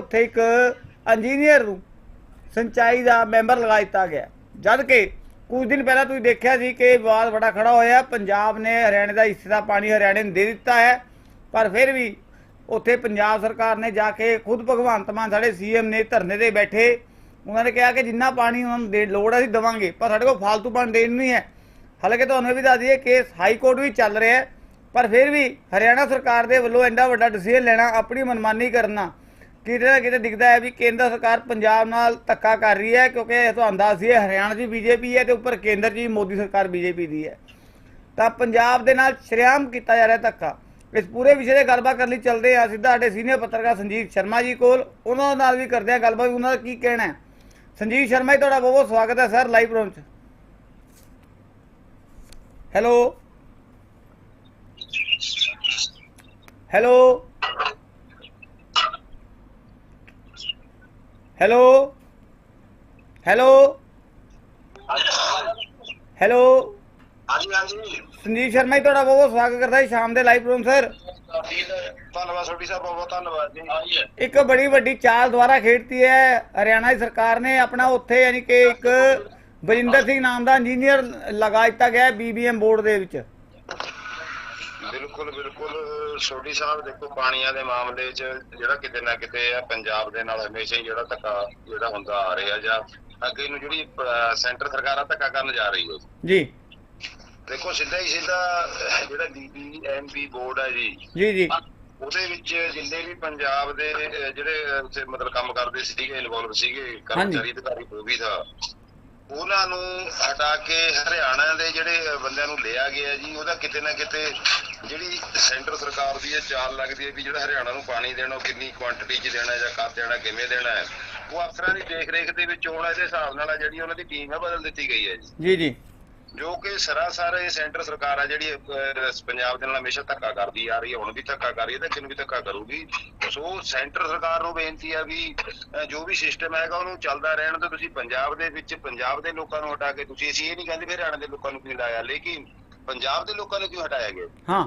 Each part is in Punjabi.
ਉੱਥੇ ਇੱਕ ਇੰਜੀਨੀਅਰ ਨੂੰ ਸਿੰਚਾਈ ਦਾ ਮੈਂਬਰ ਲਗਾ ਦਿੱਤਾ ਗਿਆ। ਜਦ ਕਿ ਕੁਝ ਦਿਨ ਪਹਿਲਾਂ ਤੁਸੀਂ ਦੇਖਿਆ ਸੀ ਕਿ ਵਿਵਾਦ ਬੜਾ ਖੜਾ ਹੋਇਆ, ਪੰਜਾਬ ਨੇ ਹਰਿਆਣੇ ਦਾ ਹਿੱਸੇ ਦਾ ਪਾਣੀ ਹਰਿਆਣੇ ਨੂੰ ਦੇ ਦਿੱਤਾ ਹੈ। ਪਰ ਫਿਰ ਵੀ ਉੱਥੇ ਪੰਜਾਬ ਸਰਕਾਰ ਨੇ ਜਾ ਕੇ ਖੁਦ ਭਗਵੰਤ ਮਾਨ ਸਾਡੇ ਸੀਐਮ ਨੇ ਧਰਨੇ ਤੇ ਬੈਠੇ। ਉਹਨਾਂ ਨੇ ਕਿਹਾ ਕਿ ਜਿੰਨਾ ਪਾਣੀ ਉਹਨਾਂ ਨੂੰ ਦੇ ਲੋੜ ਹੈ ਅਸੀਂ ਦੇਵਾਂਗੇ, ਪਰ ਸਾਡੇ ਕੋਲ ਫालतू ਪਾਣੀ ਦੇਣ ਨਹੀਂ ਹੈ ਹਾਲਾਂਕਿ ਤੁਹਾਨੂੰ ਇਹ ਵੀ ਦੱਸ ਦਈਏ ਕੇਸ ਹਾਈ ਕੋਰਟ ਵੀ ਚੱਲ ਰਿਹਾ ਹੈ, ਪਰ ਫਿਰ ਵੀ ਹਰਿਆਣਾ ਸਰਕਾਰ ਦੇ ਵੱਲੋਂ ਐਡਾ ਵੱਡਾ ਡਿਸੀਜਨ ਲੈਣਾ, ਆਪਣੀ ਮਨਮਾਨੀ ਕਰਨਾ ਕਿਤੇ ਨਾ ਕਿਤੇ ਦਿਖਦਾ ਹੈ ਵੀ ਕੇਂਦਰ ਸਰਕਾਰ ਪੰਜਾਬ ਨਾਲ ਧੱਕਾ ਕਰ ਰਹੀ ਹੈ, ਕਿਉਂਕਿ ਤੁਹਾਨੂੰ ਦੱਸ ਦਈਏ ਹਰਿਆਣਾ 'ਚ ਵੀ ਬੀਜੇਪੀ ਹੈ ਤੇ ਉੱਪਰ ਕੇਂਦਰ 'ਚ ਵੀ ਮੋਦੀ ਸਰਕਾਰ ਬੀਜੇਪੀ ਦੀ ਹੈ। ਤਾਂ ਪੰਜਾਬ ਦੇ ਨਾਲ ਸ਼ਰੇਆਮ ਕੀਤਾ ਜਾ ਰਿਹਾ ਧੱਕਾ। ਇਸ ਪੂਰੇ ਵਿਸ਼ੇ ਤੇ ਗੱਲਬਾਤ ਕਰਨ ਲਈ ਚੱਲਦੇ ਆ ਸਿੱਧਾ ਸਾਡੇ ਸੀਨੀਅਰ ਪੱਤਰਕਾਰ ਸੰਜੀਵ ਸ਼ਰਮਾ ਜੀ ਕੋਲ। ਉਹਨਾਂ ਨਾਲ ਵੀ ਕਰਦੇ ਆ ਗੱਲਬਾਤ ਵੀ ਉਹਨਾਂ ਦਾ ਕੀ ਕਹਿਣਾ ਹੈ? ਸੰਜੀਵ ਸ਼ਰਮਾ ਜੀ, ਤੁਹਾਡਾ ਬਹੁਤ ਬਹੁਤ ਸਵਾਗਤ ਹੈ ਸਰ ਲਾਈਵ ਪ੍ਰੋਗਰਾਮ 'ਚ। Hello hello hello hello hello ਹਾਂਜੀ ਹਾਂਜੀ ਸੰਜੀਵ ਸ਼ਰਮਾ ਜੀ ਤੁਹਾਡਾ ਬਹੁਤ ਬਹੁਤ ਸਵਾਗਤ ਕਰਦਾ ਜੀ ਸ਼ਾਮ ਦੇ ਲਾਈਵ ਪ੍ਰੋਗਰਾਮ ਸਰ ਧੰਨਵਾਦ ਛੋਟੀ ਸਾਹਿਬ ਬਹੁਤ ਬਹੁਤ ਧੰਨਵਾਦ ਜੀ। ਇੱਕ ਬੜੀ ਵੱਡੀ ਚਾਲ ਦੁਆਰਾ ਖੇਡਤੀ ਹੈ ਹਰਿਆਣਾ ਦੀ ਸਰਕਾਰ ਨੇ। ਆਪਣਾ ਉੱਥੇ ਯਾਨੀ ਕਿ ਇੱਕ ਬਰਿੰਦਰ ਸਿੰਘ ਨਾਮ ਦਾ ਇੰਜੀਨੀਅਰ ਲਗਾ ਦਿੱਤਾ ਗਿਆ ਬੀਬੀਐਮ ਬੋਰਡ ਦੇ ਵਿੱਚ। ਬਿਲਕੁਲ ਬਿਲਕੁਲ। ਛੋਟੀ ਸਾਹਿਬ ਦੇਖੋ ਪਾਣੀਆਂ ਦੇ ਮਾਮਲੇ 'ਚ ਜਿਹੜਾ ਕਿਤੇ ਨਾ ਕਿਤੇ ਆ ਪੰਜਾਬ ਦੇ ਨਾਲ ਹਮੇਸ਼ਾ ਹੀ ਜਿਹੜਾ ਧੱਕਾ ਜਿਹੜਾ ਹੁੰਦਾ ਆ ਰਿਹਾ ਜਾਂ ਅੱਗੇ ਨੂੰ ਜਿਹੜੀ ਸੈਂਟਰ ਸਰਕਾਰਾਂ ਧੱਕਾ ਕਰਨ ਜਾ ਰਹੀ ਹੈ। ਜੀ। ਦੇਖੋ ਸਿੱਧਾ ਹੀ ਸਿੱਧਾ ਜਿਹੜਾ ਬੀਬੀਐਮਬੀ ਬੋਰਡ ਹੈ ਜੀ ਜੀ ਜੀ। ਉਹਦੇ ਵਿੱਚ ਜਿੰਨੇ ਵੀ ਪੰਜਾਬ ਦੇ ਜਿਹੜੇ ਉੱਥੇ ਮਤਲਬ ਕੰਮ ਕਰਦੇ ਸੀਗੇ ਇਨਵੋਲਵ ਸੀਗੇ ਕਰਮਚਾਰੀ ਅਧਿਕਾਰੀ ਉਹ ਵੀ ਥਾ ਉਹਨਾਂ ਨੂੰ ਹਟਾ ਕੇ ਹਰਿਆਣਾ ਦੇ ਜਿਹੜੇ ਬੰਦਿਆਂ ਨੂੰ ਲਿਆ ਗਿਆ ਜੀ ਉਹਦਾ ਕਿਤੇ ਨਾ ਕਿਤੇ ਜਿਹੜੀ ਸੈਂਟਰ ਸਰਕਾਰ ਦੀ ਇਹ ਚਾਲ ਲੱਗਦੀ ਹੈ ਵੀ ਜਿਹੜਾ ਹਰਿਆਣਾ ਨੂੰ ਪਾਣੀ ਦੇਣਾ ਉਹ ਕਿੰਨੀ ਕੁਆਂਟੀਟੀ 'ਚ ਦੇਣਾ ਜਾਂ ਕਦ ਦੇਣਾ ਕਿਵੇਂ ਦੇਣਾ ਹੈ ਉਹ ਅਫਸਰਾਂ ਦੀ ਦੇਖ ਰੇਖ ਦੇ ਵਿੱਚ ਹੋਣਾ ਇਹਦੇ ਹਿਸਾਬ ਨਾਲ ਜਿਹੜੀ ਉਹਨਾਂ ਦੀ ਟੀਮ ਹੈ ਬਦਲ ਦਿੱਤੀ ਗਈ ਹੈ ਜੀ। ਜੀ ਜੀ। ਕਿ ਸਰਾਸਰ ਇਹ ਸੈਂਟਰ ਸਰਕਾਰ ਆ ਜਿਹੜੀ ਪੰਜਾਬ ਦੇ ਨਾਲ ਹਮੇਸ਼ਾ ਧੱਕਾ ਕਰਦੀ ਆ ਰਹੀ ਹੈ ਹੁਣ ਵੀ ਧੱਕਾ ਕਰ ਰਹੀ ਹੈ ਤੇ ਅੱਗੇ ਨੂੰ ਵੀ ਧੱਕਾ ਕਰੂਗੀ। ਸੋ ਸੈਂਟਰ ਸਰਕਾਰ ਨੂੰ ਬੇਨਤੀ ਆ ਵੀ ਜੋ ਵੀ ਸਿਸਟਮ ਹੈਗਾ ਉਹਨੂੰ ਚੱਲਦਾ ਰਹਿਣ ਤੇ ਤੁਸੀਂ ਪੰਜਾਬ ਦੇ ਵਿੱਚ ਪੰਜਾਬ ਦੇ ਲੋਕਾਂ ਨੂੰ ਹਟਾ ਕੇ ਤੁਸੀਂ ਅਸੀਂ ਇਹ ਨਹੀਂ ਕਹਿੰਦੇ ਵੀ ਹਰਿਆਣਾ ਦੇ ਲੋਕਾਂ ਨੂੰ ਕਿਉਂ ਲਾਇਆ ਲੇਕਿਨ ਪੰਜਾਬ ਦੇ ਲੋਕਾਂ ਨੂੰ ਕਿਉਂ ਹਟਾਇਆ ਗਿਆ? ਹਾਂ।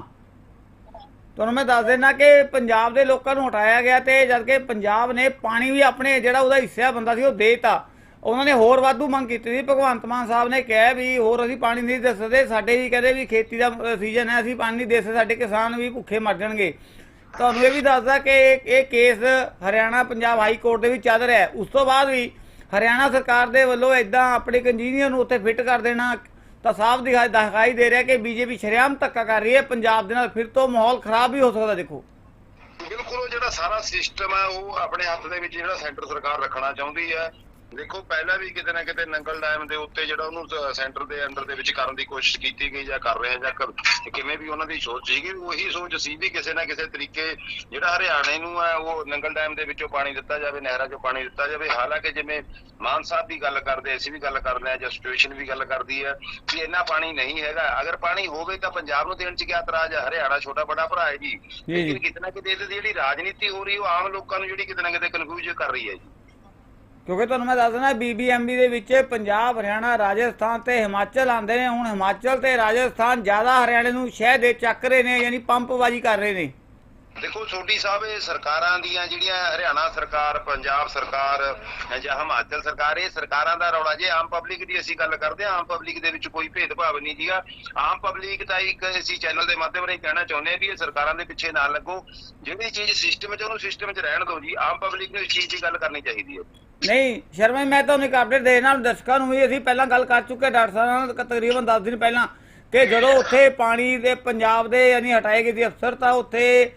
ਤੁਹਾਨੂੰ ਮੈਂ ਦੱਸ ਦੇਣਾ ਕਿ ਪੰਜਾਬ ਦੇ ਲੋਕਾਂ ਨੂੰ ਹਟਾਇਆ ਗਿਆ ਤੇ ਜਦਕਿ ਪੰਜਾਬ ਨੇ ਪਾਣੀ ਵੀ ਆਪਣੇ ਜਿਹੜਾ ਉਹਦਾ ਹਿੱਸਾ ਬੰਦਾ ਸੀ, ਉਹ ਦੇਤਾ। ਉਹਨਾਂ ਨੇ ਹੋਰ ਵਾਧੂ ਮੰਗ ਕੀਤੀ ਸੀ। ਭਗਵੰਤ ਮਾਨ ਸਾਹਿਬ ਨੇ ਕਿਹਾ ਵੀ ਹੋਰ ਅਸੀਂ ਪਾਣੀ ਨਹੀਂ ਦੇ ਸਕਦੇ। ਸਾਡੇ ਵੀ ਕਹਿੰਦੇ ਵੀ ਖੇਤੀ ਦਾ ਸੀਜ਼ਨ ਹੈ, ਅਸੀਂ ਪਾਣੀ ਨਹੀਂ ਦੇ ਸਕਦੇ। ਸਾਡੇ ਕਿਸਾਨ ਵੀ ਭੁੱਖੇ ਮਰ ਜਾਣਗੇ। ਤੁਹਾਨੂੰ ਇਹ ਵੀ ਦੱਸਦਾ ਕਿ ਇਹ case Haryana Punjab high court ਦੇ ਵਿੱਚ ਚੱਲ ਰਿਹਾ ਉਸ ਤੋਂ ਬਾਅਦ ਵੀ ਹਰਿਆਣਾ ਸਰਕਾਰ ਦੇ ਵੱਲੋਂ ਇਦਾਂ ਆਪਣੇ ਇੱਕ ਇੰਜੀਨੀਅਰ ਨੂੰ ਉੱਥੇ ਫਿੱਟ ਕਰ ਦੇਣਾ ਤਾਂ ਸਾਫ਼ ਦਿਖਾਈ ਦਿਖਾਈ ਦੇ ਰਿਹਾ ਕਿ ਬੀਜੇਪੀ ਸ਼ਰੇਆਮ ਧੱਕਾ ਕਰ ਰਹੀ ਹੈ। ਪੰਜਾਬ ਦੇ ਨਾਲ ਫਿਰ ਤੋਂ ਮਾਹੌਲ ਖਰਾਬ ਵੀ ਹੋ ਸਕਦਾ ਦੇਖੋ। ਬਿਲਕੁਲ, ਉਹ ਜਿਹੜਾ ਸਾਰਾ ਸਿਸਟਮ ਹੈ, ਉਹ ਆਪਣੇ ਹੱਥ ਦੇ ਵਿੱਚ ਜਿਹੜਾ ਸੈਂਟਰ ਸਰਕਾਰ ਰੱਖਣਾ ਚਾਹੁੰਦੀ ਹੈ। ਦੇਖੋ ਪਹਿਲਾਂ ਵੀ ਕਿਤੇ ਨਾ ਕਿਤੇ ਨੰਗਲ ਡੈਮ ਦੇ ਉੱਤੇ ਜਿਹੜਾ ਉਹਨੂੰ ਸੈਂਟਰ ਦੇ ਅੰਡਰ ਦੇ ਵਿੱਚ ਕਰਨ ਦੀ ਕੋਸ਼ਿਸ਼ ਕੀਤੀ ਗਈ ਜਾਂ ਕਰ ਰਹੇ ਆ ਜਾਂ ਕਿਵੇਂ ਵੀ ਉਹਨਾਂ ਦੀ ਸੋਚ ਸੀਗੀ ਉਹੀ ਸੋਚ ਸੀ ਵੀ ਕਿਸੇ ਨਾ ਕਿਸੇ ਤਰੀਕੇ ਜਿਹੜਾ ਹਰਿਆਣੇ ਨੂੰ ਹੈ ਉਹ ਨੰਗਲ ਡੈਮ ਦੇ ਵਿੱਚੋਂ ਪਾਣੀ ਦਿੱਤਾ ਜਾਵੇ ਨਹਿਰਾਂ 'ਚੋਂ ਪਾਣੀ ਦਿੱਤਾ ਜਾਵੇ। ਹਾਲਾਂਕਿ ਜਿਵੇਂ ਮਾਨ ਸਾਹਿਬ ਵੀ ਗੱਲ ਕਰਦੇ ਅਸੀਂ ਵੀ ਗੱਲ ਕਰਦੇ ਆ ਜਾਂ ਸਿਚੁਏਸ਼ਨ ਵੀ ਗੱਲ ਕਰਦੀ ਹੈ ਕਿ ਇੰਨਾ ਪਾਣੀ ਨਹੀਂ ਹੈਗਾ। ਅਗਰ ਪਾਣੀ ਹੋਵੇ ਤਾਂ ਪੰਜਾਬ ਨੂੰ ਦੇਣ 'ਚ ਕੀ ਇਤਰਾਜ਼ ਹੈ ਹਰਿਆਣਾ ਛੋਟਾ ਬੜਾ ਭਰਾ ਹੈ ਜੀ। ਲੇਕਿਨ ਕਿਤੇ ਨਾ ਕਿਤੇ ਇਹਦੀ ਜਿਹੜੀ ਰਾਜਨੀਤੀ ਹੋ ਰਹੀ ਉਹ ਆਮ ਲੋਕਾਂ ਨੂੰ ਜਿਹੜੀ ਕਿਤੇ ਨਾ ਕਿਤੇ ਕਨਫਿਊਜ਼ ਕਰ ਰਹੀ ਹੈ ਜੀ। ਕਿਉਂਕਿ ਤੁਹਾਨੂੰ ਮੈਂ ਦੱਸ ਦਿੰਦਾ ਬੀਬੀਐਮਬੀ ਦੇ ਵਿੱਚ ਪੰਜਾਬ, ਹਰਿਆਣਾ, ਰਾਜਸਥਾਨ ਤੇ ਹਿਮਾਚਲ ਆਉਂਦੇ ਨੇ। ਹੁਣ ਹਿਮਾਚਲ ਤੇ ਰਾਜਸਥਾਨ ਜ਼ਿਆਦਾ ਹਰਿਆਣੇ ਨੂੰ ਸ਼ਹਿ ਦੇ ਚੱਕ ਰਹੇ ਨੇ, ਯਾਨੀ ਪੰਪਬਾਜ਼ੀ ਕਰ ਰਹੇ ਨੇ। ਦੇਖੋ, ਛੋਟੀ ਸਾਹਿਬ, ਇਹ ਸਰਕਾਰਾਂ ਦੀਆਂ ਜਿਹੜੀਆਂ ਹਰਿਆਣਾ ਸਰਕਾਰ, ਪੰਜਾਬ ਸਰਕਾਰ ਜਾਂ ਹਿਮਾਚਲ ਸਰਕਾਰ, ਇਹ ਸਰਕਾਰਾਂ ਦਾ ਰੌਲਾ। ਜੇ ਆਮ ਪਬਲਿਕ ਦੀ ਅਸੀਂ ਗੱਲ ਕਰਦੇ ਹਾਂ, ਆਮ ਪਬਲਿਕ ਦੇ ਵਿੱਚ ਕੋਈ ਭੇਦਭਾਵ ਨਹੀਂ ਜੀਗਾ। ਆਮ ਪਬਲਿਕ ਤਾਂ ਇੱਕ ਅਸੀਂ ਚੈਨਲ ਦੇ ਮਾਧਿਅਮ ਰਾਹੀਂ ਕਹਿਣਾ ਚਾਹੁੰਦੇ ਹਾਂ ਵੀ ਇਹ ਸਰਕਾਰਾਂ ਦੇ ਪਿੱਛੇ ਨਾ ਲੱਗੋ। ਜਿਹੜੀ ਚੀਜ਼ ਸਿਸਟਮ 'ਚ ਉਹਨੂੰ ਸਿਸਟਮ 'ਚ ਰਹਿਣ ਦਿਓ ਜੀ। ਆਮ ਪਬਲਿਕ ਨੂੰ ਇਸ ਚੀਜ਼ ਦੀ ਗੱਲ ਕਰਨੀ ਚਾਹੀਦੀ ਹੈ ਨਹੀਂ, ਸ਼ਰਮਾ ਮੈਂ ਤੁਹਾਨੂੰ ਇੱਕ ਅਪਡੇਟ ਦੇ ਨਾਲ ਦਰਸ਼ਕਾਂ ਨੂੰ ਵੀ ਅਸੀਂ ਪਹਿਲਾਂ ਗੱਲ ਕਰ ਚੁੱਕੇ ਡਾਕਟਰ ਸਾਹਿਬ ਨਾਲ ਤਕਰੀਬਨ 10 ਦਿਨ ਪਹਿਲਾਂ ਕਿ ਜਦੋਂ ਉੱਥੇ ਪਾਣੀ ਦੇ, ਪੰਜਾਬ ਦੇ ਯਾਨੀ ਹਟਾਏ ਗਏ ਸੀ ਅਫਸਰ, ਤਾਂ ਉੱਥੇ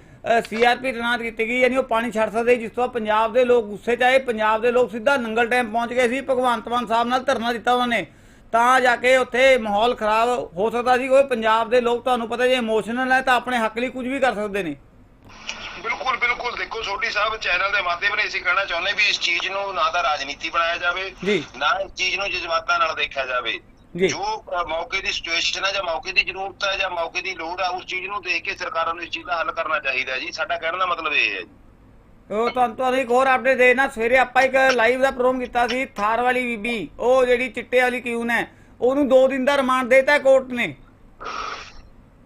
ਸੀਆਰਪੀ ਤੈਨਾਤ ਕੀਤੀ ਗਈ ਯਾਨੀ ਉਹ ਪਾਣੀ ਛੱਡ ਸਕਦੇ ਜਿਸ ਤੋਂ ਪੰਜਾਬ ਦੇ ਲੋਕ ਗੁੱਸੇ ਚ ਆਏ ਪੰਜਾਬ ਦੇ ਲੋਕ ਸਿੱਧਾ ਨੰਗਲ ਡੈਮ ਪਹੁੰਚ ਗਏ ਸੀ ਭਗਵੰਤ ਮਾਨ ਸਾਹਿਬ ਨਾਲ ਧਰਨਾ ਦਿੱਤਾ ਉਹਨਾਂ ਨੇ। ਤਾਂ ਜਾ ਕੇ ਉੱਥੇ ਮਾਹੌਲ ਖਰਾਬ ਹੋ ਸਕਦਾ ਸੀ ਕੋਈ ਪੰਜਾਬ ਦੇ ਲੋਕ ਤੁਹਾਨੂੰ ਪਤਾ ਜੇ ਇਮੋਸ਼ਨਲ ਹੈ ਤਾਂ ਆਪਣੇ ਹੱਕ ਲਈ ਕੁਝ ਵੀ ਕਰ ਸਕਦੇ ਨੇ। ਬਿਲਕੁਲ ਬਿਲਕੁਲ। ਦੇਖੋ ਛੋਟੀ ਸਾਹਿਬ ਚੈਨਲ ਦੇ ਮਾਧਿਅਮ ਰਾਹੀਂ ਅਸੀਂ ਕਹਿਣਾ ਚਾਹੁੰਦੇ ਵੀ ਇਸ ਚੀਜ਼ ਨੂੰ ਨਾ ਤਾਂ ਰਾਜਨੀਤੀ ਬਣਾਇਆ ਜਾਵੇ। ਨਾ ਇਸ ਚੀਜ਼ ਨੂੰ ਜਜ਼ਬਾਤਾਂ ਨਾਲ ਦੇਖਿਆ ਜਾਵੇ। ਜੀ। ਮੌਕੇ ਦੀ ਸਿਚੁਏਸ਼ਨ ਹੈ ਜਾਂ ਮੌਕੇ ਦੀ ਜ਼ਰੂਰਤ ਹੈ ਜਾਂ ਮੌਕੇ ਦੀ ਲੋੜ ਹੈ ਉਸ ਚੀਜ਼ ਨੂੰ ਦੇਖ ਕੇ ਸਰਕਾਰਾਂ ਨੂੰ ਇਸ ਚੀਜ਼ ਦਾ ਹੱਲ ਕਰਨਾ ਚਾਹੀਦਾ ਜੀ। ਸਾਡਾ ਕਹਿਣ ਦਾ ਮਤਲਬ ਇਹ ਹੈ ਜੀ। ਉਹ ਤੁਹਾਨੂੰ ਤੁਹਾਨੂੰ ਇੱਕ ਹੋਰ ਅਪਡੇਟ ਦੇਣਾ ਸਵੇਰੇ ਆਪਾਂ ਇੱਕ ਲਾਈਵ ਦਾ ਪ੍ਰੋਗਰਾਮ ਕੀਤਾ ਸੀ ਥਾਰ ਵਾਲੀ ਬੀਬੀ। ਉਹ ਜਿਹੜੀ ਚਿੱਟੇ ਵਾਲੀ ਕਿਊਨ ਹੈ? ਉਹਨੂੰ 2 ਦਿਨ ਦਾ ਰਿਮਾਂਡ ਦੇਤਾ ਕੋਰਟ ਨੇ।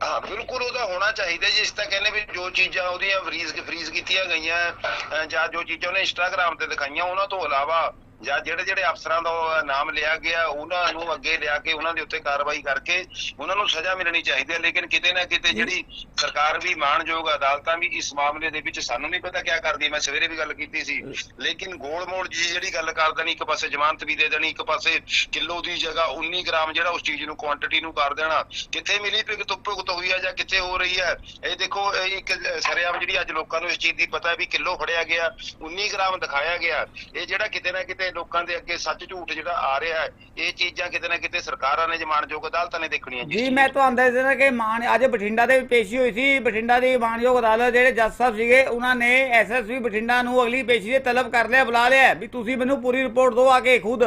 ਹਾਂ ਬਿਲਕੁਲ ਉਹਦਾ ਹੋਣਾ ਚਾਹੀਦਾ ਜੀ। ਇਸ ਤਾਂ ਕਹਿੰਦੇ ਵੀ ਜੋ ਚੀਜ਼ਾਂ ਉਹਦੀਆਂ ਫਰੀਜ਼ ਫਰੀਜ਼ ਕੀਤੀਆਂ ਗਈਆਂ ਜਾਂ ਜੋ ਚੀਜ਼ਾਂ ਉਹਨੇ ਇੰਸਟਾਗ੍ਰam ਤੇ ਦਿਖਾਈਆਂ ਉਹਨਾਂ ਤੋਂ ਇਲਾਵਾ ਜਾਂ ਜਿਹੜੇ ਜਿਹੜੇ ਅਫਸਰਾਂ ਦਾ ਨਾਮ ਲਿਆ ਗਿਆ ਉਹਨਾਂ ਨੂੰ ਅੱਗੇ ਲਿਆ ਕੇ ਉਹਨਾਂ ਦੇ ਉੱਤੇ ਕਾਰਵਾਈ ਕਰਕੇ ਉਹਨਾਂ ਨੂੰ ਸਜ਼ਾ ਮਿਲਣੀ ਚਾਹੀਦੀ ਹੈ। ਲੇਕਿਨ ਕਿਤੇ ਨਾ ਕਿਤੇ ਜਿਹੜੀ ਸਰਕਾਰ ਵੀ ਮਾਣਯੋਗ ਅਦਾਲਤਾਂ ਵੀ ਇਸ ਮਾਮਲੇ ਦੇ ਵਿੱਚ ਸਾਨੂੰ ਨਹੀਂ ਪਤਾ ਕਿਆ ਕਰਦੀ। ਮੈਂ ਸਵੇਰੇ ਵੀ ਗੱਲ ਕੀਤੀ ਸੀ। ਲੇਕਿਨ ਗੋਲਮੋਲ ਜੀ ਜਿਹੜੀ ਗੱਲ ਕਰ ਦੇਣੀ ਇੱਕ ਪਾਸੇ ਜ਼ਮਾਨਤ ਵੀ ਦੇ ਦੇਣੀ ਇੱਕ ਪਾਸੇ ਕਿਲੋ ਦੀ ਜਗ੍ਹਾ 19 ਗ੍ਰਾਮ ਜਿਹੜਾ ਉਸ ਚੀਜ਼ ਨੂੰ ਕੁਆਂਟੀਟੀ ਨੂੰ ਕਰ ਦੇਣਾ। ਕਿੱਥੇ ਮਿਲੀ ਭਿਗ ਤੋਂ ਭੁਗਤ ਹੋਈ ਹੈ ਜਾਂ ਕਿੱਥੇ ਹੋ ਰਹੀ ਹੈ ਇਹ ਦੇਖੋ ਇਹ ਇੱਕ ਸਰਿਆਮ ਜਿਹੜੀ ਅੱਜ ਲੋਕਾਂ ਨੂੰ ਇਸ ਚੀਜ਼ ਦੀ ਪਤਾ ਵੀ ਕਿਲੋ ਫੜਿਆ ਗਿਆ 19 ਗ੍ਰਾਮ ਦਿਖਾਇਆ ਗਿਆ। ਇਹ ਜਿਹੜਾ ਕਿਤੇ ਨਾ ਕਿਤੇ ਲੋਕਾਂ ਦੇ ਅੱਗੇ ਸੱਚ ਝੂਠ ਜਿਹੜਾ ਆ ਰਿਹਾ ਹੈ ਇਹ ਚੀਜ਼ਾਂ ਕਿਤੇ ਨਾ ਕਿਤੇ ਸਰਕਾਰਾਂ ਨੇ ਜਮਾਨਯੋਗ ਅਦਾਲਤਾਂ ਨੇ ਦੇਖਣੀਆਂ ਜੀ ਮੈਂ ਤੁਹਾਨੂੰ ਦੱਸ ਦੇਣਾ ਕਿ ਮਾਨ ਅੱਜ ਬਠਿੰਡਾ ਦੇ ਪੇਸ਼ੀ ਹੋਈ ਸੀ ਬਠਿੰਡਾ ਦੀ ਮਾਨਯੋਗ ਅਦਾਲਤ ਜਿਹੜੇ ਜੱਜ ਸਾਹਿਬ ਸੀਗੇ ਉਹਨਾਂ ਨੇ ਐਸਐਸਪੀ ਬਠਿੰਡਾ ਨੂੰ ਅਗਲੀ ਪੇਸ਼ੀ ਦੇ ਤਲਬ ਕਰ ਲਿਆ ਬੁਲਾ ਲਿਆ। ਵੀ ਤੁਸੀਂ ਮੈਨੂੰ ਪੂਰੀ ਰਿਪੋਰਟ ਦਿਓ ਆ ਕੇ ਖੁਦ।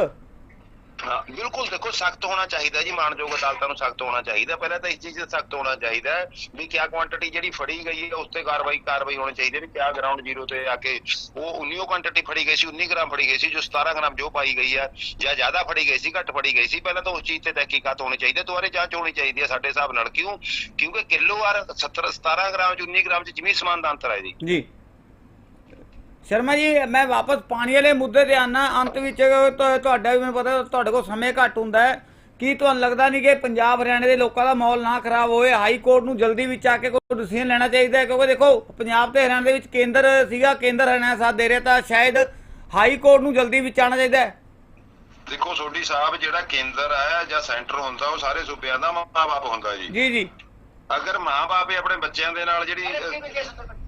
ਬਿਲਕੁਲ ਦੇਖੋ, ਸਖਤ ਹੋਣਾ ਚਾਹੀਦਾ ਜੀ, ਮਾਨਯੋਗ ਅਦਾਲਤਾਂ ਨੂੰ ਸਖਤ ਹੋਣਾ ਚਾਹੀਦਾ। ਪਹਿਲਾਂ ਤਾਂ ਇਸ ਚੀਜ਼ ਤੇ ਸਖਤ ਹੋਣਾ ਚਾਹੀਦਾ ਵੀ ਕਿਆ ਕੁਆਂਟੀਟੀ ਜਿਹੜੀ ਫੜੀ ਗਈ ਹੈ, ਉਸ ਤੇ ਕਾਰਵਾਈ ਕਾਰਵਾਈ ਹੋਣੀ ਚਾਹੀਦੀ ਹੈ ਵੀ ਕਿਆ ਗਰਾਊਂਡ ਜ਼ੀਰੋ ਤੇ ਆ ਕੇ ਉਹ 19 ਕੁਆਂਟੀਟੀ ਫੜੀ ਗਈ ਸੀ 19 ਗ੍ਰਾਮ ਫੜੀ ਗਈ ਸੀ, ਜੋ 17 ਗ੍ਰਾਮ ਜੋ ਪਾਈ ਗਈ ਹੈ, ਜਾਂ ਜ਼ਿਆਦਾ ਫੜੀ ਗਈ ਸੀ, ਘੱਟ ਫੜੀ ਗਈ ਸੀ, ਪਹਿਲਾਂ ਤਾਂ ਉਸ ਚੀਜ਼ ਤੇ ਤਹਿਕੀਕਾਤ ਹੋਣੀ ਚਾਹੀਦੀ ਹੈ, ਦੁਬਾਰੇ ਜਾਂਚ ਹੋਣੀ ਚਾਹੀਦੀ ਹੈ ਸਾਡੇ ਹਿਸਾਬ ਨਾਲ। ਕਿਉਂ? ਕਿਉਂਕਿ ਕਿਲੋ ਵਾਰ 70 17 ਗ੍ਰਾਮ ਚ 19 ਗ੍ਰਾਮ ਚ ਜ਼ਮੀਨ ਸਮਾਨ ਦਾ ਅੰਤਰ ਹੈ ਜੀ। ਜੀ। ਸ਼ਰਮਾ ਜੀ ਮੈਂ ਵਾਪਸ ਪਾਣੀ ਵਾਲੇ ਮੁੱਦੇ ਤੇ ਆਨਾ। ਅੰਤ ਵਿੱਚ ਤੁਹਾਡਾ ਵੀ ਮੈਨੂੰ ਪਤਾ ਤੁਹਾਡੇ ਕੋਲ ਸਮੇਂ ਘੱਟ ਹੁੰਦਾ ਹੈ। ਕੀ ਤੁਹਾਨੂੰ ਲੱਗਦਾ ਨਹੀਂ ਕਿ ਪੰਜਾਬ ਹਰਿਆਣੇ ਦੇ ਲੋਕਾਂ ਦਾ ਮਾਹੌਲ ਨਾ ਖਰਾਬ ਹੋਏ ਹਾਈ ਕੋਰਟ ਨੂੰ ਜਲਦੀ ਵਿੱਚ ਆ ਕੇ ਕੋਈ ਡਿਸੀਜਨ ਲੈਣਾ ਚਾਹੀਦਾ ਹੈ ਕਿਉਂਕਿ ਦੇਖੋ ਪੰਜਾਬ ਤੇ ਹਰਿਆਣਾ ਦੇ ਵਿੱਚ ਕੇਂਦਰ ਸੀਗਾ ਕੇਂਦਰ ਹਰਿਆਣਾ ਸਾਥ ਦੇ ਰਿਹਾ ਤਾਂ ਸ਼ਾਇਦ ਹਾਈ ਕੋਰਟ ਨੂੰ ਜਲਦੀ ਵਿੱਚ ਆਉਣਾ ਚਾਹੀਦਾ ਹੈ। ਦੇਖੋ ਸੋਢੀ ਸਾਹਿਬ ਜਿਹੜਾ ਕੇਂਦਰ ਹੈ ਜਾਂ ਸੈਂਟਰ ਹੁੰਦਾ ਉਹ ਸਾਰੇ ਸੂਬਿਆਂ ਦਾ ਮਾਂ-ਬਾਪ ਹੁੰਦਾ ਜੀ। ਜੀ ਜੀ। ਅਗਰ ਮਾਂ-ਬਾਪ ਆਪਣੇ ਬੱਚਿਆਂ ਦੇ ਨਾਲ ਜਿਹੜੀ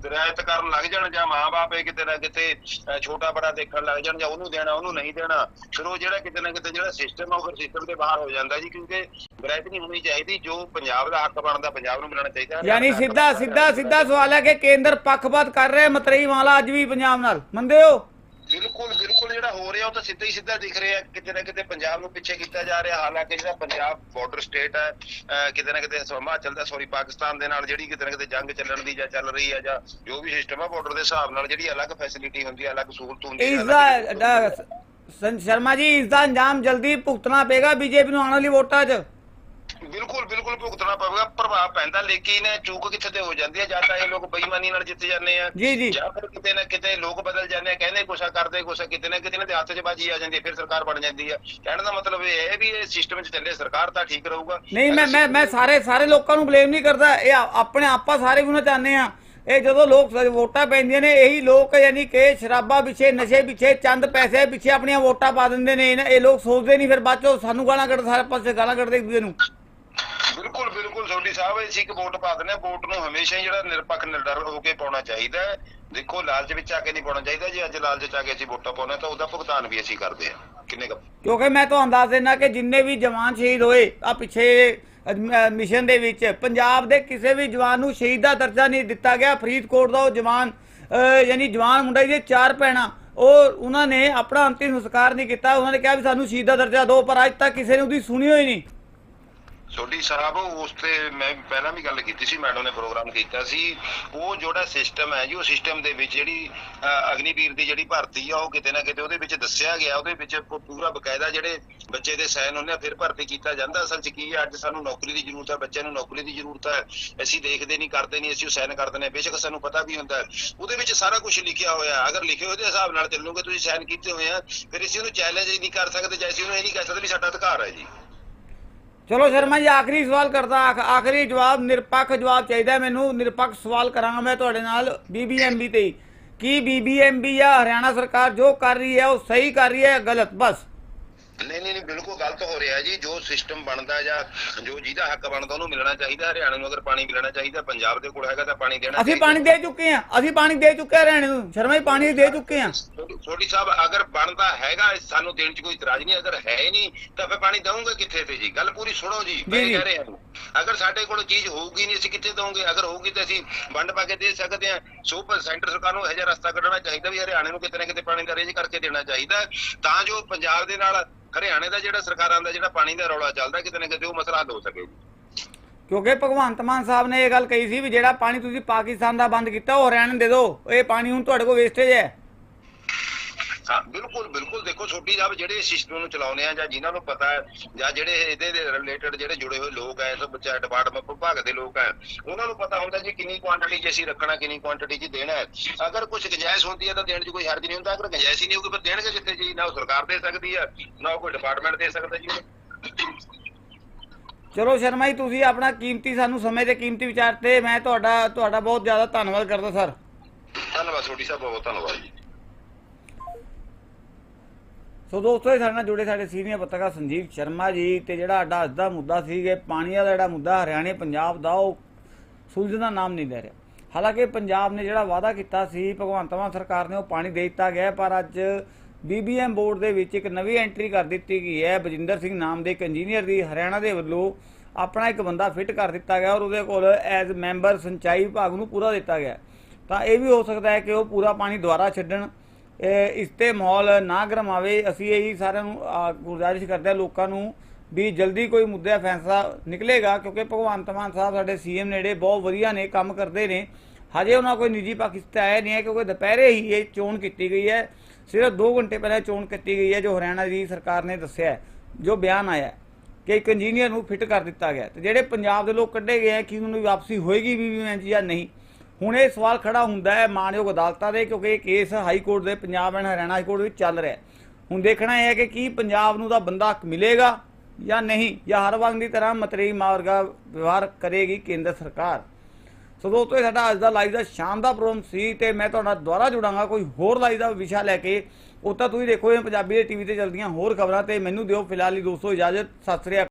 ਰਿਆਇਤ ਕਰਨ ਲੱਗ ਜਾਣ ਜਾਂ ਮਾਂ-ਬਾਪ ਕਿਤੇ ਨਾ ਕਿਤੇ ਛੋਟਾ ਬੜਾ ਦੇਖਣ ਲੱਗ ਜਾਣ ਜਾਂ ਉਹਨੂੰ ਦੇਣਾ ਉਹਨੂੰ ਨਹੀਂ ਦੇਣਾ ਫਿਰ ਉਹ ਜਿਹੜਾ ਕਿਤੇ ਨਾ ਕਿਤੇ ਜਿਹੜਾ ਸਿਸਟਮ ਆ ਉਹ ਸਿਸਟਮ ਦੇ ਬਾਹਰ ਹੋ ਜਾਂਦਾ ਜੀ ਕਿਉਂਕਿ ਵਿਰਾਇਤ ਨਹੀਂ ਹੋਣੀ ਚਾਹੀਦੀ ਜੋ ਪੰਜਾਬ ਦਾ ਹੱਕ ਬਣਦਾ ਪੰਜਾਬ ਨੂੰ ਮਿਲਣਾ ਚਾਹੀਦਾ। ਯਾਨੀ ਸਿੱਧਾ ਸਿੱਧਾ ਸਿੱਧਾ ਸਵਾਲ ਹੈ ਕਿ ਕੇਂਦਰ ਪੱਖਪਾਤ ਕਰ ਰਿਹਾ ਮਤਰਈ ਮਾਲਾ ਅੱਜ ਵੀ ਪੰਜਾਬ ਨਾਲ ਮੰਨਦੇ ਹੋ? ਬਿਲਕੁਲ ਬਿਲਕੁਲ। ਜਿਹੜਾ ਹੋ ਰਿਹਾ ਉਹ ਤਾਂ ਸਿੱਧਾ ਹੀ ਸਿੱਧਾ ਦਿਖ ਰਿਹਾ ਕਿਤੇ ਨਾ ਕਿਤੇ ਪੰਜਾਬ ਨੂੰ ਪਿੱਛੇ ਕੀਤਾ ਜਾ ਰਿਹਾ। ਹਾਲਾਂਕਿ ਜਿਹੜਾ ਪੰਜਾਬ ਬਾਰਡਰ ਸਟੇਟ ਹੈ ਕਿਤੇ ਨਾ ਕਿਤੇ ਹਿਮਾਚਲ ਦਾ ਸੌਰੀ ਪਾਕਿਸਤਾਨ ਦੇ ਨਾਲ ਜਿਹੜੀ ਕਿਤੇ ਨਾ ਕਿਤੇ ਜੰਗ ਚੱਲਣ ਦੀ ਜਾਂ ਚੱਲ ਰਹੀ ਹੈ ਜਾਂ ਜੋ ਵੀ ਸਿਸਟਮ ਹੈ ਬਾਰਡਰ ਦੇ ਹਿਸਾਬ ਨਾਲ ਜਿਹੜੀ ਅਲੱਗ ਫੈਸਿਲਿਟੀ ਹੁੰਦੀ ਹੈ ਅਲੱਗ ਸਹੂਲਤ ਹੁੰਦੀ ਹੈ ਇਸ ਅਲੱਗ- ਦਾ ਦਾ- ਸੰ- ਸ਼ਰਮਾ ਜੀ ਇਸ ਦਾ ਅੰਜਾਮ ਜਲਦੀ ਭੁਗਤਣਾ ਪਏਗਾ ਬੀਜੇਪੀ ਨੂੰ ਆਉਣ ਵਾਲੀ ਵੋਟਾਂ 'ਚ। ਬਿਲਕੁਲ ਬਿਲਕੁਲ ਭੁਗਤਣਾ ਪਵੇਗਾ ਪ੍ਰਭਾਵ ਪੈਂਦਾ ਲੇਕਿਨ ਚੂਕ ਕਿੱਥੇ ਤੇ ਹੋ ਜਾਂਦੀ ਹੈ? ਜਾਂ ਤਾਂ ਇਹ ਲੋਕ ਬੇਈਮਾਨੀ ਨਾਲ ਜਿੱਤ ਜਾਂਦੇ ਆ। ਜੀ ਜੀ। ਜਾਂ ਫਿਰ ਕਿਤੇ ਨਾ ਕਿਤੇ ਲੋਕ ਬਦਲ ਜਾਂਦੇ ਆ ਕਹਿੰਦੇ ਕੁਛਾ ਕਰਦੇ ਕੁਛਾ ਕਿਤੇ ਨਾ ਕਿਤੇ ਦੇ ਹੱਥ 'ਚ ਬਾਜੀ ਆ ਜਾਂਦੀ ਹੈ ਫਿਰ ਸਰਕਾਰ ਬਣ ਜਾਂਦੀ ਹੈ ਕਹਿਣ ਦਾ ਮਤਲਬ ਇਹ ਹੈ ਵੀ ਇਹ ਸਿਸਟਮ 'ਚ ਚੱਲੇ ਸਰਕਾਰ ਤਾਂ ਠੀਕ ਰਹੂਗਾ। ਨਹੀਂ ਮੈਂ ਮੈਂ ਮੈਂ ਸਾਰੇ ਸਾਰੇ ਲੋਕਾਂ ਨੂੰ ਬਲੇਮ ਨਹੀਂ ਕਰਦਾ। ਇਹ ਆਪਣੇ ਆਪਾਂ ਸਾਰੇ ਵੀ ਉਹਨਾਂ ਚਾਹੁੰਦੇ ਆ। ਇਹ ਜਦੋਂ ਲੋਕ ਵੋਟਾਂ ਪੈਂਦੀਆਂ ਨੇ ਇਹੀ ਲੋਕ ਯਾਨੀ ਕਿ ਸ਼ਰਾਬਾਂ ਪਿੱਛੇ ਨਸ਼ੇ ਪਿੱਛੇ ਚੰਦ ਪੈਸੇ ਪਿੱਛੇ ਆਪਣੀਆਂ ਵੋਟਾਂ ਪਾ ਦਿੰਦੇ ਨੇ ਇਹ ਲੋਕ ਸੋਚਦੇ ਨਹੀਂ ਫਿਰ ਬਾਅਦ ਚੋਂ ਸਾਨੂੰ ਗਾਲਾਂ ਕੱਢ ਸਾਰੇ ਪਾਸੇ ਗਾਲਾਂ ਕੱਢਦੇ ਇੱਕ ਦੂਜੇ ਨੂੰ। ਬਿਲਕੁਲ ਬਿਲਕੁਲ। ਸੋਢੀ ਸਾਹਿਬ, ਅਸੀਂ ਇੱਕ ਵੋਟ ਪਾ ਦਿੰਦੇ ਹਾਂ। ਵੋਟ ਨੂੰ ਹਮੇਸ਼ਾ ਹੀ ਜਿਹੜਾ ਨਿਰਪੱਖ ਨਿਡਰ ਹੋ ਕੇ ਪਾਉਣਾ ਚਾਹੀਦਾ ਹੈ। ਦੇਖੋ, ਲਾਲਚ ਵਿੱਚ ਆ ਕੇ ਨਹੀਂ ਪਾਉਣਾ ਚਾਹੀਦਾ। ਜੇ ਅੱਜ ਲਾਲਚ ਆ ਕੇ ਅਸੀਂ ਵੋਟਾਂ ਪਾਉਂਦੇ ਤਾਂ ਉਹਦਾ ਭੁਗਤਾਨ ਵੀ ਅਸੀਂ ਕਰਦੇ ਹਾਂ। ਕਿੰਨੇ ਕਿਉਂਕਿ ਮੈਂ ਤੁਹਾਨੂੰ ਦੱਸ ਦਿੰਦਾ ਕਿ ਜਿੰਨੇ ਵੀ ਜਵਾਨ ਸ਼ਹੀਦ ਹੋਏ ਆ ਪਿੱਛੇ ਮਿਸ਼ਨ ਦੇ ਵਿੱਚ, ਪੰਜਾਬ ਦੇ ਕਿਸੇ ਵੀ ਜਵਾਨ ਨੂੰ ਸ਼ਹੀਦ ਦਾ ਦਰਜਾ ਨਹੀਂ ਦਿੱਤਾ ਗਿਆ। ਫਰੀਦਕੋਟ ਦਾ ਉਹ ਜਵਾਨ ਯਾਨੀ ਜਵਾਨ ਮੁੰਡਾ ਜਿਹਦੇ ਚਾਰ ਭੈਣਾਂ, ਉਹ, ਉਹਨਾਂ ਨੇ ਆਪਣਾ ਅੰਤਿਮ ਸੰਸਕਾਰ ਨਹੀਂ ਕੀਤਾ। ਉਹਨਾਂ ਨੇ ਕਿਹਾ ਵੀ ਸਾਨੂੰ ਸ਼ਹੀਦ ਦਾ ਦਰਜਾ ਦਿਓ, ਪਰ ਅੱਜ ਤੱਕ ਕਿਸੇ ਨੇ ਉਹਦੀ ਸੁਣੀ ਹੋਈ ਨਹੀਂ। ਸੋਢੀ ਸਾਹਿਬ, ਉਸ ਤੇ ਮੈਂ ਪਹਿਲਾਂ ਵੀ ਗੱਲ ਕੀਤੀ ਸੀ, ਮੈਡਮ ਨੇ ਪ੍ਰੋਗਰਾਮ ਕੀਤਾ ਸੀ। ਉਹ ਜਿਹੜਾ ਸਿਸਟਮ ਹੈ ਜੀ, ਉਹ ਸਿਸਟਮ ਦੇ ਵਿੱਚ ਜਿਹੜੀ ਅਗਨੀਵੀਰ ਦੀ ਜਿਹੜੀ ਭਰਤੀ ਆ, ਉਹ ਕਿਤੇ ਨਾ ਕਿਤੇ ਉਹਦੇ ਵਿੱਚ ਦੱਸਿਆ ਗਿਆ। ਉਹਦੇ ਵਿੱਚ ਪੂਰਾ ਬਕਾਇਦਾ ਜਿਹੜੇ ਬੱਚੇ ਦੇ ਸਾਈਨ ਉਹਨੇ ਫਿਰ ਭਰਤੀ ਕੀਤਾ ਜਾਂਦਾ। ਅਸਲ 'ਚ ਕੀ ਹੈ ਅੱਜ ਸਾਨੂੰ ਨੌਕਰੀ ਦੀ ਜ਼ਰੂਰਤ ਹੈ ਬੱਚਿਆਂ ਨੂੰ ਨੌਕਰੀ ਦੀ ਜ਼ਰੂਰਤ ਹੈ ਅਸੀਂ ਦੇਖਦੇ ਨਹੀਂ, ਕਰਦੇ ਨਹੀਂ, ਅਸੀਂ ਉਹ ਸਾਈਨ ਕਰ ਦਿੰਦੇ ਹਾਂ। ਬੇਸ਼ੱਕ ਸਾਨੂੰ ਪਤਾ ਵੀ ਹੁੰਦਾ। ਹੈ ਉਹਦੇ ਵਿੱਚ ਸਾਰਾ ਕੁਝ ਲਿਖਿਆ ਹੋਇਆ। ਅਗਰ ਲਿਖੇ ਹੋਏ ਦੇ ਹਿਸਾਬ ਨਾਲ ਚੱਲੋਗੇ, ਤੁਸੀਂ ਸਾਈਨ ਕੀਤੇ ਹੋਏ ਆ, ਫਿਰ ਅਸੀਂ ਉਹਨੂੰ ਚੈਲੰਜ ਹੀ ਨਹੀਂ ਕਰ ਸਕਦੇ, ਜਾਂ ਅਸੀਂ ਉਹਨੂੰ ਇਹ ਨਹੀਂ ਕਹਿ ਸਕਦੇ ਵੀ ਸਾਡਾ ਅਧਿਕਾਰ ਹੈ ਜੀ। ਚਲੋ ਸ਼ਰਮਾ ਜੀ, ਆਖਰੀ ਸਵਾਲ ਕਰਦਾ, ਆਖ- ਆਖਰੀ ਜਵਾਬ, ਨਿਰਪੱਖ ਜਵਾਬ ਚਾਹੀਦਾ ਮੈਨੂੰ। ਨਿਰਪੱਖ ਸਵਾਲ ਕਰਾਂਗਾ ਮੈਂ ਤੁਹਾਡੇ ਨਾਲ ਬੀਬੀਐਮਬੀ ਤੇ ਹੀ। ਕੀ ਬੀਬੀਐਮਬੀ ਜਾਂ ਹਰਿਆਣਾ ਸਰਕਾਰ ਜੋ ਕਰ ਰਹੀ ਹੈ, ਉਹ ਸਹੀ ਕਰ ਰਹੀ ਹੈ ਜਾਂ ਗਲਤ? ਬਸ ਨਹੀਂ ਨਹੀਂ ਨਹੀਂ ਬਿਲਕੁਲ ਗਲਤ ਹੋ ਰਿਹਾ ਜੀ ਜੋ ਸਿਸਟਮ ਬਣਦਾ ਜਾਂ ਜੋ ਜਿਹਦਾ ਹੱਕ ਬਣਦਾ ਉਹਨੂੰ ਮਿਲਣਾ ਚਾਹੀਦਾ ਹਰਿਆਣਾ ਨੂੰ ਅਗਰ ਪਾਣੀ ਮਿਲਣਾ ਚਾਹੀਦਾ ਪੰਜਾਬ ਦੇ ਕੋਲ ਹੈਗਾ ਤਾਂ ਪਾਣੀ ਦੇਣਾ ਅਸੀਂ ਪਾਣੀ ਦੇ ਚੁੱਕੇ ਹਾਂ ਅਸੀਂ ਪਾਣੀ ਦੇ ਚੁੱਕੇ ਹਰਿਆਣੇ ਨੂੰ ਸ਼ਰਮਾ ਜੀ ਪਾਣੀ ਦੇ ਚੁੱਕੇ ਹਾਂ। ਛੋਟੀ ਸਾਹਿਬ ਅਗਰ ਬਣਦਾ ਹੈਗਾ ਸਾਨੂੰ ਦੇਣ 'ਚ ਕੋਈ ਇਤਰਾਜ਼ ਨਹੀਂ ਅਗਰ ਹੈ ਹੀ ਨਹੀਂ ਤਾਂ ਫਿਰ ਪਾਣੀ ਦਵਾਂਗੇ ਕਿੱਥੇ ਤੇ ਜੀ? ਗੱਲ ਪੂਰੀ ਸੁਣੋ ਜੀ ਮੈਂ। ਕਹਿ ਰਿਹਾ ਅਗਰ ਸਾਡੇ ਕੋਲ ਚੀਜ਼ ਹੋਊਗੀ ਨਹੀਂ ਅਸੀਂ ਕਿੱਥੇ ਦਵਾਂਗੇ ਅਗਰ ਹੋਊਗੀ ਤਾਂ ਅਸੀਂ ਵੰਡ ਪਾ ਕੇ ਦੇ ਸਕਦੇ ਹਾਂ। ਸੋ ਪਰ ਸੈਂਟਰ ਸਰਕਾਰ ਨੂੰ ਇਹ ਜਿਹਾ ਰਸਤਾ ਕੱਢਣਾ ਚਾਹੀਦਾ ਵੀ ਹਰਿਆਣੇ ਨੂੰ ਕਿਤੇ ਨਾ ਕਿਤੇ ਪਾਣੀ ਦਾ ਅਰੇਂਜ ਕਰਕੇ ਦੇਣਾ ਚਾਹੀਦਾ। ਤਾਂ ਜੋ ਪੰਜਾਬ ਦੇ ਨਾਲ ਹਰਿਆਣੇ ਦਾ ਜਿਹੜਾ ਸਰਕਾਰਾਂ ਦਾ ਜਿਹੜਾ ਪਾਣੀ ਦਾ ਰੌਲਾ ਚੱਲਦਾ, ਕਿਤੇ ਨਾ ਕਿਤੇ ਉਹ ਮਸਲਾ ਹੱਲ ਹੋ ਸਕੇ। ਜੀ ਕਿਉਂਕਿ ਭਗਵੰਤ ਮਾਨ ਸਾਹਿਬ ਨੇ ਇਹ ਗੱਲ ਕਹੀ ਸੀ ਵੀ ਜਿਹੜਾ ਪਾਣੀ ਤੁਸੀਂ ਪਾਕਿਸਤਾਨ ਦਾ ਬੰਦ ਕੀਤਾ, ਉਹ ਰਹਿਣ ਦੇ ਦਿਓ। ਇਹ ਪਾਣੀ ਹੁਣ ਤੁਹਾਡੇ ਕੋਲ ਵੇਸਟੇਜ ਹੈ। ਬਿਲਕੁਲ ਬਿਲਕੁਲ। ਦੇਖੋ ਛੋਟੀ ਸਾਹਿਬ ਜਿਹੜੇ ਸਿਸਟਮ ਨੂੰ ਚਲਾਉਂਦੇ ਆ ਜਾਂ ਜਿਨ੍ਹਾਂ ਨੂੰ ਪਤਾ ਹੈ ਜਾਂ ਜਿਹੜੇ ਇਹਦੇ ਦੇ ਰਿਲੇਟਡ ਜਿਹੜੇ ਜੁੜੇ ਹੋਏ ਲੋਕ ਹੈ ਇਸ ਬੱਚਾ ਡਿਪਾਰਟਮੈਂਟ ਵਿਭਾਗ ਦੇ ਲੋਕ ਹੈ ਉਹਨਾਂ ਨੂੰ ਪਤਾ ਹੁੰਦਾ ਜੀ ਕਿੰਨੀ ਕੁਆਂਟੀਟੀ 'ਚ ਅਸੀਂ ਰੱਖਣਾ ਕਿੰਨੀ ਕੁਆਂਟੀਟੀ 'ਚ ਦੇਣਾ ਹੈ। ਅਗਰ ਕੁਝ ਗੁੰਜਾਇਸ਼ ਹੁੰਦੀ ਹੈ ਤਾਂ ਦੇਣ 'ਚ ਕੋਈ ਹਰਜ ਨਹੀਂ ਹੁੰਦਾ। ਅਗਰ ਗੁੰਜਾਇਸ਼ ਹੀ ਨਹੀਂ ਹੋਊਗੀ ਫਿਰ ਦੇਣਗੇ ਕਿੱਥੇ ਜੀ? ਨਾ ਉਹ ਸਰਕਾਰ ਦੇ ਸਕਦੀ ਹੈ ਨਾ ਕੋਈ ਡਿਪਾਰਟਮੈਂਟ ਦੇ ਸਕਦਾ ਜੀ। ਚਲੋ ਸ਼ਰਮਾ ਜੀ ਤੁਸੀਂ ਆਪਣਾ ਕੀਮਤੀ ਸਾਨੂੰ ਸਮੇਂ ਤੇ ਕੀਮਤੀ ਵਿਚਾਰ ਤੇ ਮੈਂ ਤੁਹਾਡਾ ਤੁਹਾਡਾ ਬਹੁਤ ਜ਼ਿਆਦਾ ਧੰਨਵਾਦ ਕਰਦਾ ਸਰ। ਧੰਨਵਾਦ ਛੋਟੀ ਸਾਹਿਬ ਬਹੁਤ ਧੰਨਵਾਦ ਜੀ। ਸੋ ਦੋਸਤੋ, ਇਹ ਸਾਡੇ ਨਾਲ ਜੁੜੇ ਸਾਡੇ ਸੀਨੀਅਰ ਪੱਤਰਕਾਰ ਸੰਜੀਵ ਸ਼ਰਮਾ ਜੀ ਤੇ ਜਿਹੜਾ ਸਾਡਾ ਅੱਜ ਦਾ ਮੁੱਦਾ ਸੀ ਕਿ ਪਾਣੀ ਦਾ ਜਿਹੜਾ ਮੁੱਦਾ ਹਰਿਆਣੇ ਪੰਜਾਬ ਦਾ, ਉਹ ਸੁਲਝਣ ਦਾ ਨਾਮ ਨਹੀਂ ਲੈ ਰਿਹਾ। ਹਾਲਾਂਕਿ ਪੰਜਾਬ ਨੇ ਜਿਹੜਾ ਵਾਅਦਾ ਕੀਤਾ ਸੀ, ਭਗਵੰਤ ਮਾਨ ਸਰਕਾਰ ਨੇ ਉਹ ਪਾਣੀ ਦੇ ਦਿੱਤਾ ਗਿਆ, ਪਰ ਅੱਜ ਬੀਬੀਐਮ ਬੋਰਡ ਦੇ ਵਿੱਚ ਇੱਕ ਨਵੀਂ ਐਂਟਰੀ ਕਰ ਦਿੱਤੀ ਗਈ ਹੈ। ਬਜਿੰਦਰ ਸਿੰਘ ਨਾਮ ਦੇ ਇੱਕ ਇੰਜੀਨੀਅਰ ਦੀ ਹਰਿਆਣਾ ਦੇ ਵੱਲੋਂ ਆਪਣਾ ਇੱਕ ਬੰਦਾ ਫਿੱਟ ਕਰ ਦਿੱਤਾ ਗਿਆ ਔਰ ਉਹਦੇ ਕੋਲ ਐਜ਼ ਮੈਂਬਰ ਸਿੰਚਾਈ ਵਿਭਾਗ ਨੂੰ ਪੂਰਾ ਦਿੱਤਾ ਗਿਆ। ਤਾਂ ਇਹ ਵੀ ਹੋ ਸਕਦਾ ਹੈ ਕਿ ਉਹ ਪੂਰਾ ਪਾਣੀ ਦੁਬਾਰਾ ਛੱਡਣ। ਇਹ ਇਸ ਤੇ ਮਾਹੌਲ ਨਾ ਗਰਮਾਵੇ, ਅਸੀਂ ਇਹੀ ਸਾਰਿਆਂ ਨੂੰ ਗੁਜ਼ਾਰਿਸ਼ ਕਰਦੇ ਹਾਂ ਲੋਕਾਂ ਨੂੰ ਵੀ ਜਲਦੀ ਕੋਈ ਮੁੱਦੇ ਦਾ ਫੈਸਲਾ ਨਿਕਲੇਗਾ, ਕਿਉਂਕਿ ਭਗਵੰਤ ਮਾਨ ਸਾਹਿਬ ਸਾਡੇ ਸੀਐਮ ਨੇੜੇ ਬਹੁਤ ਵਧੀਆ ਨੇ, ਕੰਮ ਕਰਦੇ ਨੇ। ਹਜੇ ਉਹਨਾਂ ਕੋਈ ਨਿੱਜੀ ਪਾਕਿਸਤਾਨ ਆਇਆ ਨਹੀਂ ਹੈ, ਕਿਉਂਕਿ ਦੁਪਹਿਰੇ ਹੀ ਇਹ ਚੋਣ ਕੀਤੀ ਗਈ ਹੈ। ਸਿਰਫ 2 ਘੰਟੇ ਪਹਿਲਾਂ ਚੋਣ ਕੀਤੀ ਗਈ ਹੈ, ਜੋ ਹਰਿਆਣਾ ਦੀ ਸਰਕਾਰ ਨੇ ਦੱਸਿਆ ਜੋ ਬਿਆਨ ਆਇਆ ਕਿ ਇੱਕ ਇੰਜੀਨੀਅਰ ਨੂੰ ਫਿੱਟ ਕਰ ਦਿੱਤਾ ਗਿਆ ਤੇ ਜਿਹੜੇ ਪੰਜਾਬ ਦੇ ਲੋਕ ਕੱਢੇ ਗਏ ਆ ਕਿ ਉਹਨਾਂ ਨੂੰ ਵਾਪਸੀ ਹੋਏਗੀ ਵੀ ਜਾਂ ਨਹੀਂ? ਹੁਣ ਇਹ ਸਵਾਲ ਖੜਾ ਹੁੰਦਾ ਹੈ ਮਾਨਯੋਗ ਅਦਾਲਤਾਂ ਦੇ, ਕਿਉਂਕਿ ਇਹ ਕੇਸ ਹਾਈ ਕੋਰਟ ਦੇ, Punjab and Haryana high court ਵਿੱਚ ਚੱਲ ਰਿਹਾ ਹੁਣ ਦੇਖਣਾ ਇਹ ਹੈ ਕਿ ਕੀ ਪੰਜਾਬ ਨੂੰ ਦਾ ਬੰਦਾ ਮਿਲੇਗਾ ਜਾਂ ਨਹੀਂ, ਜਾਂ ਹਰ ਵਾਂਗ ਦੀ ਤਰ੍ਹਾਂ ਮਤਰੀ ਮਾਰਗਾ ਵਿਵਹਾਰ ਕਰੇਗੀ ਕੇਂਦਰ ਸਰਕਾਰ? ਸੋ ਦੋਸਤੋ, ਇਹ ਸਾਡਾ ਅੱਜ ਦਾ ਲਾਈਵ ਦਾ ਸ਼ਾਨਦਾਰ ਪ੍ਰੋਗਰਾਮ ਸੀ ਤੇ ਮੈਂ ਤੁਹਾਡਾ ਦੁਬਾਰਾ ਜੁੜਾਂਗਾ ਕੋਈ ਹੋਰ ਲਾਈਵ ਦਾ ਵਿਸ਼ਾ ਲੈ ਕੇ। ਉਹ ਤਾਂ ਤੁਸੀਂ ਦੇਖੋ ਇਹ ਪੰਜਾਬੀ ਦੇ ਟੀਵੀ ਤੇ ਚੱਲਦੀਆਂ ਹੋਰ ਖਬਰਾਂ ਤੇ ਮੈਨੂੰ ਦਿਓ ਫਿਲਹਾਲ ਹੀ ਦੋਸਤੋ ਇਜਾਜ਼ਤ, ਸਤਿ ਸ੍ਰੀ ਅਕਾਲ।